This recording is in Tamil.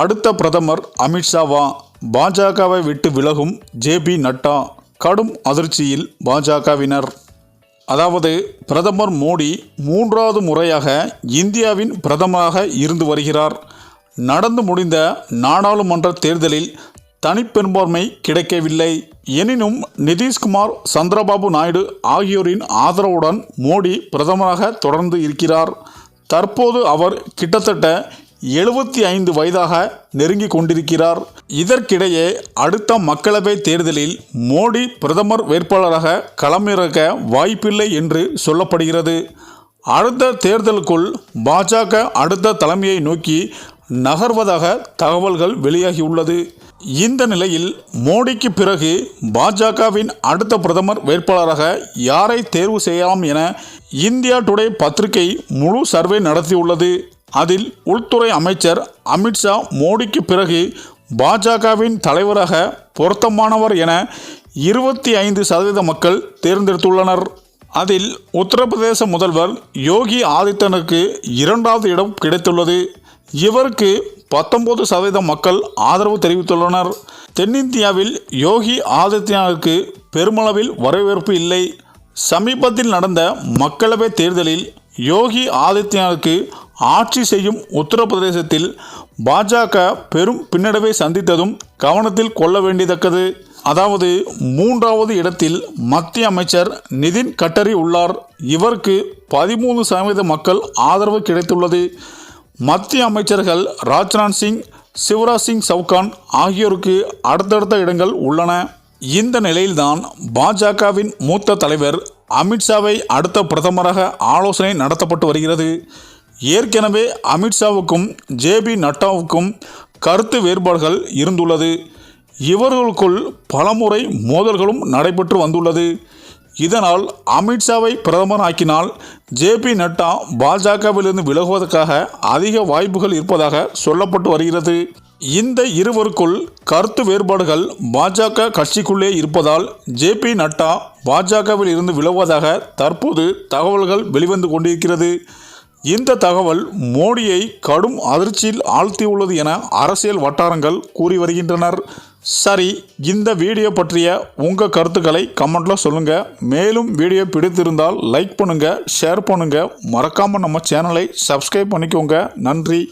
அடுத்த பிரதமர் அமித்ஷாவா பாஜகவை விட்டு விலகும் ஜேபி நட்டா கடும் அதிர்ச்சியில் பாஜகவினர். அதாவது பிரதமர் மோடி மூன்றாவது முறையாக இந்தியாவின் பிரதமராக இருந்து வருகிறார். நடந்து முடிந்த நாடாளுமன்ற தேர்தலில் தனிப்பெரும்பான்மை கிடைக்கவில்லை. எனினும் நிதிஷ்குமார் சந்திரபாபு நாயுடு ஆகியோரின் ஆதரவுடன் மோடி பிரதமராக தொடர்ந்து இருக்கிறார். தற்போது அவர் கிட்டத்தட்ட எழுபத்தி ஐந்து வயதாக நெருங்கி கொண்டிருக்கிறார். இதற்கிடையே அடுத்த மக்களவை தேர்தலில் மோடி பிரதமர் வேட்பாளராக களமிறக்க வாய்ப்பில்லை என்று சொல்லப்படுகிறது. அடுத்த தேர்தலுக்குள் பாஜக அடுத்த தலைமையை நோக்கி நகர்வதாக தகவல்கள் வெளியாகியுள்ளது. இந்த நிலையில் மோடிக்கு பிறகு பாஜகவின் அடுத்த பிரதமர் வேட்பாளராக யாரை தேர்வு செய்யலாம் என இந்தியா டுடே பத்திரிகை முழு சர்வே நடத்தியுள்ளது. அதில் உள்துறை அமைச்சர் அமித்ஷா மோடிக்கு பிறகு பாஜகவின் தலைவராக பொருத்தமானவர் என இருபத்தி ஐந்து சதவீத மக்கள் தேர்ந்தெடுத்துள்ளனர். அதில் உத்தரப்பிரதேச முதல்வர் யோகி ஆதித்யனுக்கு இரண்டாவது இடம் கிடைத்துள்ளது. இவருக்கு பத்தொன்பது சதவீத மக்கள் ஆதரவு தெரிவித்துள்ளனர். தென்னிந்தியாவில் யோகி ஆதித்யநாத்துக்கு பெருமளவில் வரவேற்பு இல்லை. சமீபத்தில் நடந்த மக்களவைத் தேர்தலில் யோகி ஆதித்யநாத்துக்கு ஆட்சி செய்யும் உத்தரப்பிரதேசத்தில் பாஜக பெரும் பின்னடைவை சந்தித்ததும் கவனத்தில் கொள்ள வேண்டியதக்கது. அதாவது மூன்றாவது இடத்தில் மத்திய அமைச்சர் நிதின் கட்டரி உள்ளார். இவருக்கு பதிமூணு சதவீத மக்கள் ஆதரவு கிடைத்துள்ளது. மத்திய அமைச்சர்கள் ராஜ்நாத் சிங் சிவராஜ் சிங் சவுகான் ஆகியோருக்கு அடுத்தடுத்த இடங்கள் உள்ளன. இந்த நிலையில்தான் பாஜகவின் மூத்த தலைவர் அமித்ஷாவை அடுத்த பிரதமராக ஆலோசனை நடத்தப்பட்டு வருகிறது. ஏற்கனவே அமித்ஷாவுக்கும் ஜேபி நட்டாவுக்கும் கருத்து வேறுபாடுகள் இருந்துள்ளது. இவர்களுக்குள் பலமுறை மோதல்களும் நடைபெற்று வந்துள்ளது. இதனால் அமித்ஷாவை பிரதமர் ஆக்கினால் ஜேபி நட்டா பாஜகவிலிருந்து விலகுவதற்காக அதிக வாய்ப்புகள் இருப்பதாக சொல்லப்பட்டு வருகிறது. இந்த இருவருக்குள் கருத்து வேறுபாடுகள் பாஜக கட்சிக்குள்ளே இருப்பதால் ஜேபி நட்டா பாஜகவில் இருந்து விலகுவதாக தற்போது தகவல்கள் வெளிவந்து கொண்டிருக்கிறது. இந்த தகவல் மோடியை கடும் அதிர்ச்சியில் ஆழ்த்தியுள்ளது என அரசியல் வட்டாரங்கள் கூறி வருகின்றனர். சரி இந்த வீடியோ பற்றிய உங்கள் கருத்துக்களை கமெண்ட்டில் சொல்லுங்கள் மேலும் வீடியோ பிடித்திருந்தால் லைக் பண்ணுங்கள் ஷேர் பண்ணுங்கள் மறக்காமல் நம்ம சேனலை சப்ஸ்கிரைப் பண்ணிக்கோங்க. நன்றி.